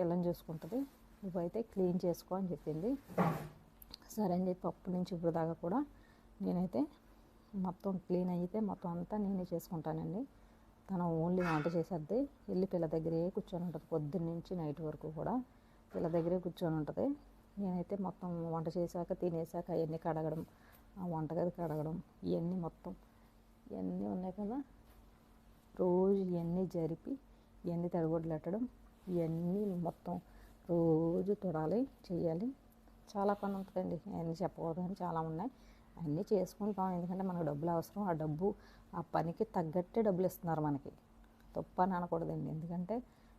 పిల్లని చూసుకుంటుంది. నువ్వైతే క్లీన్ చేసుకో అని చెప్పింది. సరే అని చెప్పి అప్పటి నుంచి ఇప్పుడు దాకా కూడా నేనైతే మొత్తం క్లీన్ అయితే మొత్తం అంతా నేనే చేసుకుంటానండి. తను ఓన్లీ వంట చేసేద్ది. వెళ్ళి పిల్ల దగ్గరే కూర్చొని ఉంటుంది. పొద్దున్న నుంచి నైట్ వరకు కూడా పిల్ల దగ్గరే కూర్చొని ఉంటుంది. నేనైతే మొత్తం వంట చేశాక తినేసాక అవన్నీ కడగడం ఆ వంటగది కడగడం ఇవన్నీ మొత్తం ఇవన్నీ ఉన్నాయి కదా. రోజు ఇవన్నీ జరిపి ఇవన్నీ తడిగొడ్లు పెట్టడం ఇవన్నీ మొత్తం రోజు తుడాలి చేయాలి. చాలా పని ఉంటుందండి. అవన్నీ చెప్పకూడదు చాలా ఉన్నాయి. అన్నీ చేసుకుంటాం. ఎందుకంటే మనకు డబ్బులు అవసరం. ఆ డబ్బు ఆ పనికి తగ్గట్టే డబ్బులు ఇస్తున్నారు మనకి. తప్పు అని అనకూడదండి ఎందుకంటే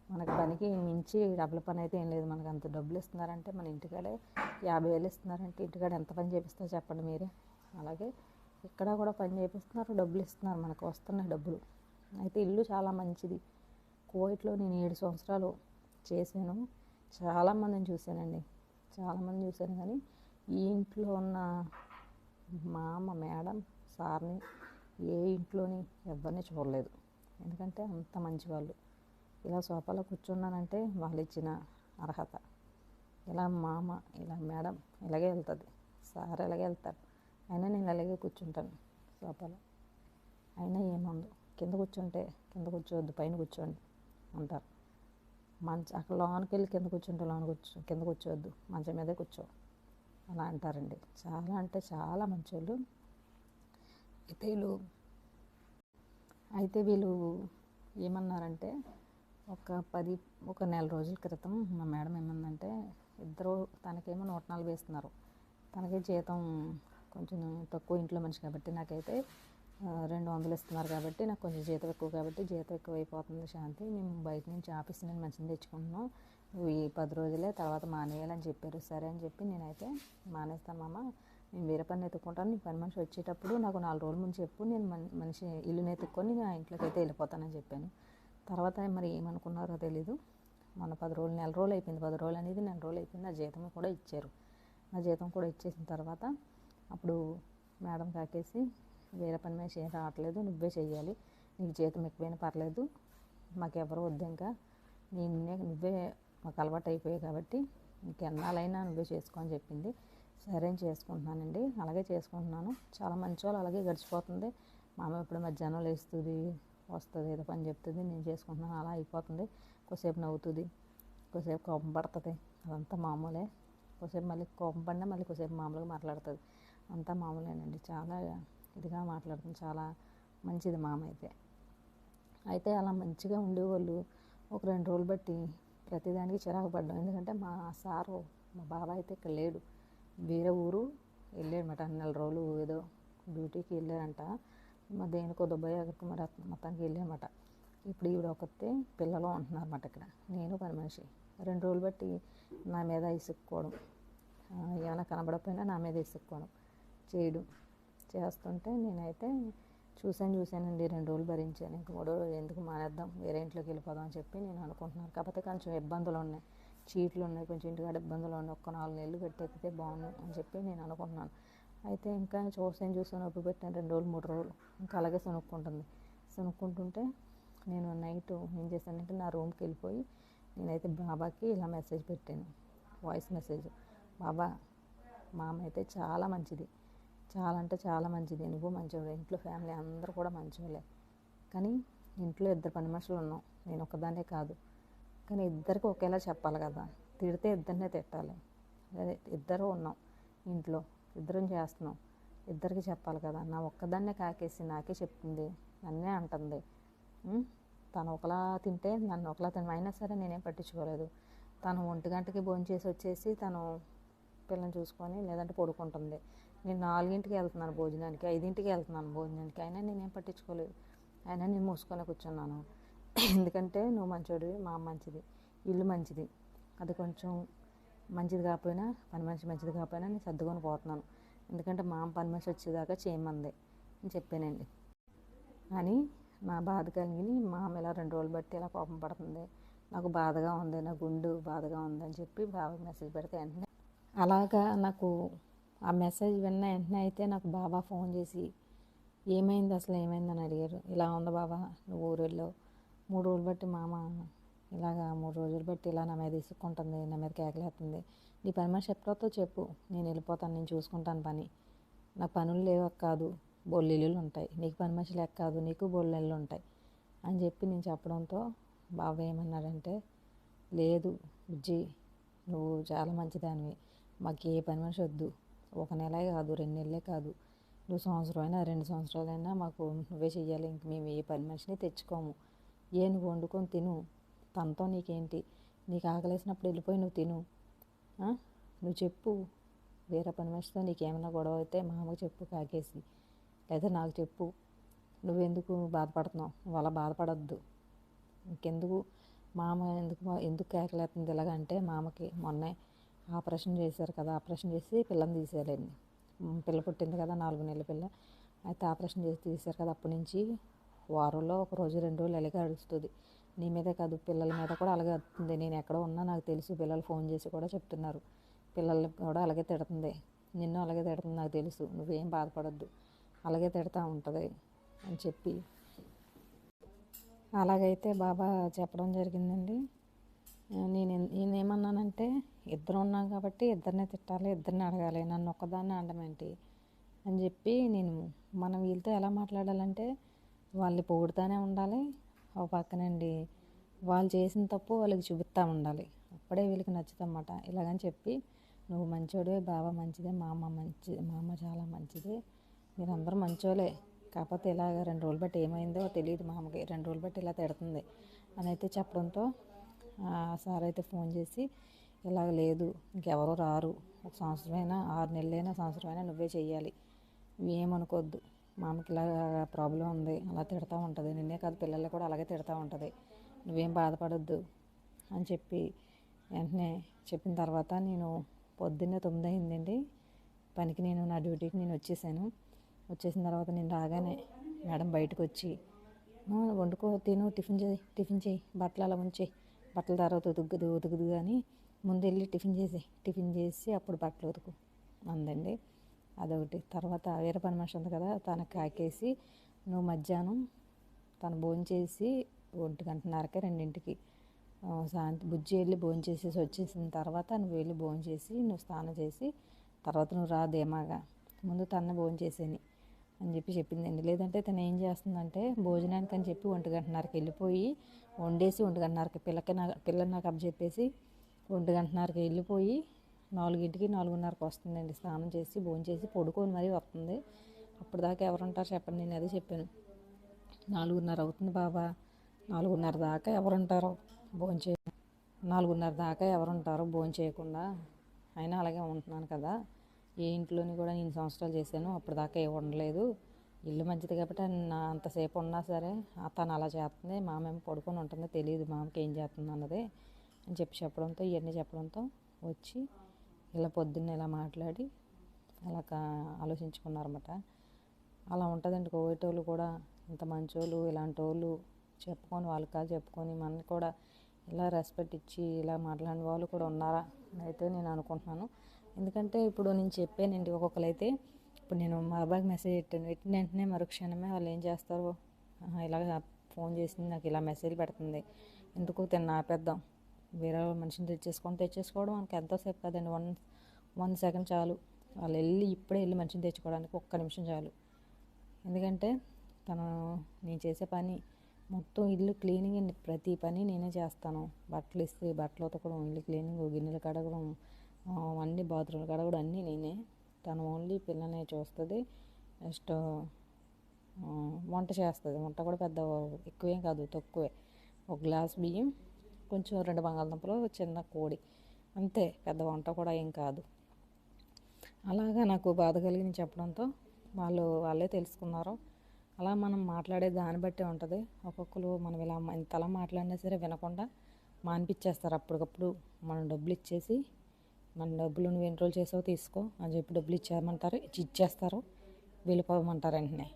మనకి పనికి మించి డబ్బుల పని అయితే ఏం లేదు. మనకి అంత డబ్బులు ఇస్తున్నారంటే మన ఇంటికాడే యాభై వేలు ఇస్తున్నారంటే ఇంటికాడ ఎంత పని చేపిస్తారో చెప్పండి మీరే. అలాగే ఇక్కడ కూడా పని చేపిస్తున్నారు. డబ్బులు ఇస్తున్నారు మనకు. వస్తున్నాయి డబ్బులు. అయితే ఇల్లు చాలా మంచిది. కువైట్లో నేను ఏడు సంవత్సరాలు చేశాను. చాలామందిని చూశానండి. చాలామంది చూశాను కానీ ఈ ఇంట్లో ఉన్న మా అమ్మ మేడం సార్ని ఏ ఇంట్లోని ఎవరిని చూడలేదు. ఎందుకంటే అంత మంచివాళ్ళు. ఇలా సోఫాలో కూర్చున్నానంటే వాళ్ళు ఇచ్చిన అర్హత. ఇలా మామ ఇలా మేడం ఇలాగే వెళ్తుంది. సార్ ఇలాగే వెళ్తారు. అయినా నేను ఇలాగే కూర్చుంటాను సోఫాలో. అయినా ఏముందు కింద కూర్చుంటే కింద కూర్చోవద్దు పైన కూర్చోండి. అంటారు మంచి అక్కడ లోనికి వెళ్ళి కింద కూర్చుంటే లోన కూర్చో కింద కూర్చోవద్దు. మంచం మీదే కూర్చో. అలా అంటారండి. చాలా అంటే చాలా మంచోళ్ళు. అయితే వీళ్ళు అయితే వీళ్ళు ఏమన్నారంటే ఒక పది ఒక నెల రోజుల క్రితం మా మేడం ఏమందంటే ఇద్దరు తనకేమో నూట నలభై ఇస్తున్నారు. తనకి జీతం కొంచెం తక్కువ ఇంట్లో మనిషి కాబట్టి నాకైతే రెండు వందలు ఇస్తున్నారు కాబట్టి నాకు కొంచెం జీతం ఎక్కువ కాబట్టి జీతం ఎక్కువ అయిపోతుంది శాంతి. మేము బయట నుంచి ఆఫీస్ నేను మంచిగా తెచ్చుకుంటున్నాం. నువ్వు ఈ పది రోజులే తర్వాత మానేయాలని చెప్పారు. సరే అని చెప్పి నేనైతే మానేస్తాను మామ. నేను వేరే పని ఎత్తుకుంటాను. నీ పని మనిషి వచ్చేటప్పుడు నాకు నాలుగు రోజుల ముందు చెప్పు. నేను మనిషి ఇల్లుని ఎత్తుక్కొని నా ఇంట్లోకి అయితే వెళ్ళిపోతానని చెప్పాను. తర్వాత మరి ఏమనుకున్నారో తెలీదు. మొన్న పది రోజులు నెల రోజులు అయిపోయింది. పది రోజులు అనేది నెల రోజులు అయిపోయింది. నా జీతం కూడా ఇచ్చారు. నా జీతం కూడా ఇచ్చేసిన తర్వాత అప్పుడు మేడం కాకేసి వేరే పని మీద చేయ రావట్లేదు నువ్వే చేయాలి నీకు జీతం ఎక్కువైనా పర్లేదు మాకెవరు వద్దు ఇంకా. నిన్నే నువ్వే మాకు అలవాటు అయిపోయాయి కాబట్టి ఇంకెన్నాళ్ళైనా నువ్వే చేసుకో అని చెప్పింది. సరే అని చేసుకుంటున్నానండి. అలాగే చేసుకుంటున్నాను. చాలా మంచి వాళ్ళు అలాగే గడిచిపోతుంది. మా అమ్మ ఇప్పుడు మధ్యాహ్నం లేస్తుంది వస్తుంది ఏదో పని చెప్తుంది. నేను చేసుకుంటున్నాను అలా అయిపోతుంది. కొద్దిసేపు నవ్వుతుంది కొద్దిసేపు కోపం పడుతుంది. అదంతా మామూలే. కొద్దిసేపు మళ్ళీ కోపం పడినా మళ్ళీ కొద్దిసేపు మామూలుగా మాట్లాడుతుంది. అంతా మామూలేనండి. చాలా ఇదిగా మాట్లాడుతుంది. చాలా మంచిది మామ అయితే అయితే అలా మంచిగా ఉండేవాళ్ళు ఒక రెండు రోజులు బట్టి ప్రతిదానికి చిరాకు పడ్డాం. ఎందుకంటే మా సారు మా బాబాయ్ అయితే ఇక్కడ లేడు. వేరే ఊరు వెళ్ళాడనమాట నెల రోజులు ఏదో డ్యూటీకి వెళ్ళారంట. మా దేనికో దుబాయ్ అక్కడికి మరి మొత్తానికి వెళ్ళామట ఇప్పుడు ఈవిడ ఒకతే పిల్లలు ఉంటున్నారన్నమాట ఇక్కడ. నేను పని మనిషి. రెండు రోజులు బట్టి నా మీద ఇసుక్కోవడం. ఏమైనా కనబడకపోయినా నా మీద ఇసుక్కోవడం. చేయడం. చేస్తుంటే నేనైతే చూశాను చూశానండి. రెండు రోజులు భరించాను. ఇంక మూడో రోజు ఎందుకు మానేద్దాం? వేరే ఇంట్లోకి వెళ్ళిపోదాం అని చెప్పి నేను అనుకుంటున్నాను. కాకపోతే కొంచెం ఇబ్బందులు ఉన్నాయి. చీట్లు ఉన్నాయి. కొంచెం ఇంటికాడ ఇబ్బందులు ఉన్నాయి. ఒక్క నాలుగు నెలలు పెట్టెక్కితే బాగుంది అని చెప్పి నేను అనుకుంటున్నాను. అయితే ఇంకా చూసాను చూసాను నొప్పి పెట్టాను. రెండు రోజులు మూడు రోజులు. ఇంకా అలాగే సనుక్కుంటుంది. సనుక్కుంటుంటే నేను నైట్ ఏం చేశానంటే నా రూమ్కి వెళ్ళిపోయి నేనైతే బాబాకి ఇలా మెసేజ్ పెట్టాను. Voice message. బాబా మా అమ్మ అయితే చాలా మంచిది. చాలా అంటే చాలా మంచిది. నువ్వు మంచివాడు ఇంట్లో ఫ్యామిలీ అందరూ కూడా మంచివాళ్ళే కానీ ఇంట్లో ఇద్దరు పని మనుషులు ఉన్నాం. నేను ఒక్కదాన్నే కాదు. కానీ ఇద్దరికి ఒకేలా చెప్పాలి కదా. తిడితే ఇద్దరినే తిట్టాలి. అదే ఇద్దరు ఉన్నాం ఇంట్లో. ఇద్దరం చేస్తున్నాం. ఇద్దరికి చెప్పాలి కదా. నా ఒక్కదాన్నే కాకేసి నాకే చెప్తుంది నన్నే అంటుంది. తను ఒకలా తింటే నన్ను ఒకలా తిన అయినా సరే నేనేం పట్టించుకోలేదు. తను ఒంటి గంటకి భోజనం చేసి వచ్చేసి తను పిల్లని చూసుకొని లేదంటే పడుకుంటుంది. నేను నాలుగింటికి వెళ్తున్నాను భోజనానికి ఐదింటికి వెళ్తున్నాను భోజనానికి. అయినా నేనేం పట్టించుకోలేదు. అయినా నేను మూసుకొని కూర్చున్నాను. ఎందుకంటే నువ్వు మంచోడివి మా మంచిది ఇల్లు మంచిది. అది కొంచెం మంచిది కాకపోయినా పని మనిషి మంచిది కాకపోయినా నేను సర్దుకొని పోతున్నాను. ఎందుకంటే మా పని మనిషి వచ్చేదాకా చేయమంది అని చెప్పానండి. అని నా బాధ కలిగి మా అమ్మ ఇలా రెండు రోజులు బట్టి ఇలా కోపం పడుతుంది. నాకు బాధగా ఉంది నా గుండు బాధగా ఉంది అని చెప్పి బాబాకి మెసేజ్ పెడితే వెంటనే అలాగా నాకు ఆ మెసేజ్ విన్న వెంటనే అయితే నాకు బాబా ఫోన్ చేసి ఏమైంది అసలు ఏమైందని అడిగారు. ఇలా ఉంది బాబా నువ్వు ఊరు వెళ్ళావు మూడు రోజులు బట్టి మామ ఇలాగా మూడు రోజులు బట్టి ఇలా నా మీద ఇసుక్కుంటుంది నా మీద కేకలేస్తుంది. నీ పని మనిషి ఎప్పుడో చెప్పు నేను వెళ్ళిపోతాను నేను చూసుకుంటాను పని. నాకు పనులు లేవు కాదు బొల్లిళ్ళు ఉంటాయి. నీకు పని మనిషి లెక్క కాదు నీకు బొల్లెళ్ళు ఉంటాయి. అని చెప్పి నేను చెప్పడంతో బాబాయ్ ఏమన్నాడంటే లేదు బుజ్జి నువ్వు చాలా మంచిదానివి. మాకు ఏ పని మనిషి వద్దు. ఒక నెలే కాదు రెండు నెలలే కాదు. నువ్వు సంవత్సరమైనా రెండు సంవత్సరాలైనా మాకు నువ్వే చెయ్యాలి. ఇంక మేము ఏ పని మనిషిని తెచ్చుకోము. ఏ నువ్వు వండుకొని తిను. తనతో నీకేంటి? నీకు ఆకలేసినప్పుడు వెళ్ళిపోయి నువ్వు తిను. నువ్వు చెప్పు. వేరే పని మనిషితో నీకేమైనా గొడవ అయితే మా అమ్మకి చెప్పు కాకేసి. లేదా నాకు చెప్పు. నువ్వెందుకు బాధపడుతున్నావు? నువ్వు అలా బాధపడద్దు. ఇంకెందుకు? మామ ఎందుకు ఎందుకు కేకలేస్తుంది ఇలాగంటే మామకి మొన్నే ఆపరేషన్ చేశారు కదా ఆపరేషన్ చేసి పిల్లని తీసేయాలండి. పిల్ల పుట్టింది కదా నాలుగు నెలల పిల్ల. అయితే ఆపరేషన్ చేసి తీశారు కదా అప్పటి నుంచి వారంలో ఒక రోజు రెండు రోజులు అలాగే అడుస్తుంది నీ మీదే కాదు పిల్లల మీద కూడా అలాగే అడుతుంది నేను ఎక్కడ ఉన్నా నాకు తెలుసు పిల్లలు ఫోన్ చేసి కూడా చెప్తున్నారు. పిల్లల్ని కూడా అలాగే తిడుతుంది. నిన్ను అలాగే తిడుతుంది నాకు తెలుసు. నువ్వేం బాధపడద్దు. అలాగే తిడతా ఉంటుంది అని చెప్పి. అలాగైతే బాబా చెప్పడం జరిగిందండి. నేను నేనేమన్నానంటే ఇద్దరు ఉన్నాం కాబట్టి ఇద్దరిని తిట్టాలి ఇద్దరిని అడగాలి నన్ను ఒక్కదాన్ని అనడమేంటి అని చెప్పి నేను మనం వీళ్ళతో ఎలా మాట్లాడాలంటే వాళ్ళని పొగుడుతూనే ఉండాలి ఒక పక్కనండి వాళ్ళు చేసిన తప్పు వాళ్ళకి చూపిస్తూ ఉండాలి. అప్పుడే వీళ్ళకి నచ్చుతన్నమాట. ఇలాగని చెప్పి నువ్వు మంచోడే బాబా మంచిదే మా అమ్మ మంచి మా అమ్మ చాలా మంచిది మీరందరూ మంచోలే కాకపోతే ఇలాగ రెండు రోజులు బట్టి ఏమైందో తెలియదు మా అమ్మకి రెండు రోజులు బట్టి ఇలా తిడుతుంది అని అయితే చెప్పడంతో సార్ అయితే ఫోన్ చేసి ఇలాగ లేదు ఇంకెవరో రారు. ఒక సంవత్సరమైనా ఆరు నెలలైనా సంవత్సరమైనా నువ్వే చెయ్యాలి. ఏమనుకోద్దు. మామకి ఇలా ప్రాబ్లం ఉంది. అలా తిడతా ఉంటుంది. నిన్నే కాదు పిల్లల్ని కూడా అలాగే తిడతా ఉంటుంది. నువ్వేం బాధపడొద్దు. అని చెప్పి వెంటనే చెప్పిన తర్వాత నేను పొద్దున్నే తొమ్మిది అయిందండి పనికి నేను నా డ్యూటీకి నేను వచ్చేసాను. వచ్చేసిన తర్వాత నేను రాగానే మేడం బయటకు వచ్చి వండుకో తిను టిఫిన్ చేయి టిఫిన్ చేయి బట్టలు అలా ఉంచేయి. బట్టల తర్వాత ఉతుకుదు ఉతుకుదు కానీ ముందు వెళ్ళి టిఫిన్ చేసి టిఫిన్ చేసి అప్పుడు బట్టలు ఉతుకు అందండి. అదొకటి. తర్వాత వేరే పని మనిషి ఉంది కదా తనకు కాకేసి నువ్వు మధ్యాహ్నం తను భోంచేసి ఒంటి గంటన్నరకే రెండింటికి సాయంత్రం బుజ్జి వెళ్ళి భోంచేసేసి వచ్చేసిన తర్వాత నువ్వు వెళ్ళి భోంచేసి నువ్వు స్నానం చేసి తర్వాత నువ్వు రాదేమాగా. ముందు తన భోంచేసేని అని చెప్పి చెప్పిందండి. లేదంటే తను ఏం చేస్తుందంటే భోజనానికి అని చెప్పి ఒంటి గంటన్నరకి వెళ్ళిపోయి వండేసి ఒంటి గంటన్నరకి పిల్లకి నా పిల్లని నాకు చెప్పేసి ఒంటి గంటన్నరకి వెళ్ళిపోయి నాలుగింటికి నాలుగున్నరకు వస్తుందండి. స్నానం చేసి భోజనం చేసి పడుకొని మరీ వస్తుంది. అప్పుడు దాకా ఎవరుంటారు చెప్పండి నేను అదే చెప్పాను. నాలుగున్నర అవుతుంది బాబా. నాలుగున్నర దాకా ఎవరుంటారు భోంచే నాలుగున్నర దాకా ఎవరుంటారు భోజనం చేయకుండా? అయినా అలాగే ఉంటున్నాను కదా. ఏ ఇంట్లోని కూడా నేను సంవత్సరాలు చేశాను అప్పటిదాకా దాకా ఏ ఉండలేదు ఇల్లు మంచిది కాబట్టి నా అంతసేపు ఉన్నా సరే తను అలా చేస్తుంది మామేమో పడుకొని ఉంటుంది తెలియదు మామకి ఏం చేస్తుంది అన్నది అని చెప్పి చెప్పడంతో ఇవన్నీ చెప్పడంతో వచ్చి ఇలా పొద్దున్న ఇలా మాట్లాడి అలా ఆలోచించుకున్నారన్నమాట. అలా ఉంటుందండి కోవేటోళ్ళు కూడా ఇంత మంచోళ్ళు ఇలాంటి వాళ్ళు చెప్పుకొని వాళ్ళ కాదు చెప్పుకొని మనని కూడా ఇలా రెస్పెక్ట్ ఇచ్చి ఇలా మాట్లాడిన వాళ్ళు కూడా ఉన్నారా అయితే నేను అనుకుంటున్నాను. ఎందుకంటే ఇప్పుడు నేను చెప్పానండి ఒక్కొక్కరు అయితే ఇప్పుడు నేను మా అబ్బాయికి మెసేజ్ పెట్టాను. పెట్టిన వెంటనే మరుక్షణమే వాళ్ళు ఏం చేస్తారు? ఇలాగ ఫోన్ చేసింది నాకు ఇలా మెసేజ్ పెడుతుంది. ఎందుకు తిన్న ఆపేద్దాం? వేరే మనిషిని తెచ్చేసుకొని తెచ్చేసుకోవడం మనకి ఎంతోసేపు కదండి. వన్ వన్ సెకండ్ చాలు. వాళ్ళు వెళ్ళి ఇప్పుడే వెళ్ళి మనిషిని తెచ్చుకోవడానికి ఒక్క నిమిషం చాలు. ఎందుకంటే తను నేను చేసే పని మొత్తం ఇల్లు క్లీనింగ్ అండి. ప్రతి పని నేనే చేస్తాను. బట్టలు ఇస్తే బట్టలు ఉతకడం ఇల్లు క్లీనింగ్ గిన్నెలు కడగడం అన్ని బాత్రూమ్లు కూడా అన్నీ నేనే. తను ఓన్లీ పిల్లనే చూస్తుంది. నెక్స్ట్ వంట చేస్తుంది. వంట కూడా పెద్ద ఎక్కువేం కాదు తక్కువే. ఒక గ్లాస్ బియ్యం కొంచెం రెండు బంగాళదుంపలు చిన్న కోడి. అంతే పెద్ద వంట కూడా ఏం కాదు. అలాగా నాకు బాధ కలిగింది చెప్పడంతో వాళ్ళు వాళ్ళే తెలుసుకున్నారు. అలా మనం మాట్లాడే దాన్ని బట్టే ఉంటుంది. ఒక్కొక్కరు మనం ఇలా ఇంతలా మాట్లాడినా సరే వినకుండా మానిపించేస్తారు అప్పటికప్పుడు. మనం డబ్బులు ఇచ్చేసి మన డబ్బులు నువ్వు ఎన్రోల్ చేసావు తీసుకో అని చెప్పి డబ్బులు ఇచ్చేయమంటారు ఇచ్చేస్తారు. వెళ్ళిపోమంటారు వెంటనే.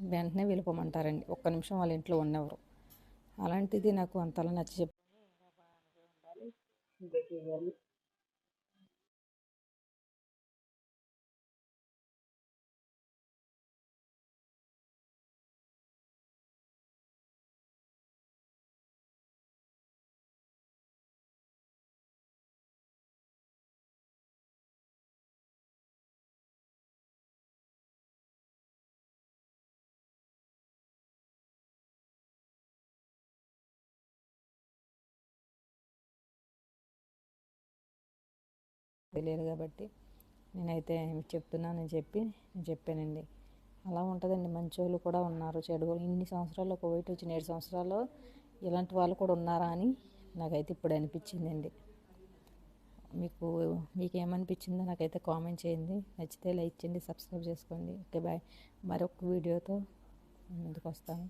వెంటనే వెళ్ళిపోమంటారండి. ఒక్క నిమిషం వాళ్ళ ఇంట్లో ఉన్నవారు అలాంటిది నాకు అంతలా నచ్చి చెప్పి తెలియదు కాబట్టి నేనైతే చెప్తున్నానని చెప్పి నేను చెప్పానండి. అలా ఉంటుందండి. మంచి వాళ్ళు కూడా ఉన్నారు చెడు వాళ్ళు. ఇన్ని సంవత్సరాల్లో కోవిడ్ వచ్చిన ఏడు సంవత్సరాల్లో ఇలాంటి వాళ్ళు కూడా ఉన్నారా అని నాకైతే ఇప్పుడు అనిపించిందండి. మీకు మీకు ఏమనిపించిందో నాకైతే కామెంట్ చేయండి. నచ్చితే లైక్ చేయండి సబ్స్క్రైబ్ చేసుకోండి. Okay bye. మరొక వీడియోతో ముందుకు వస్తాను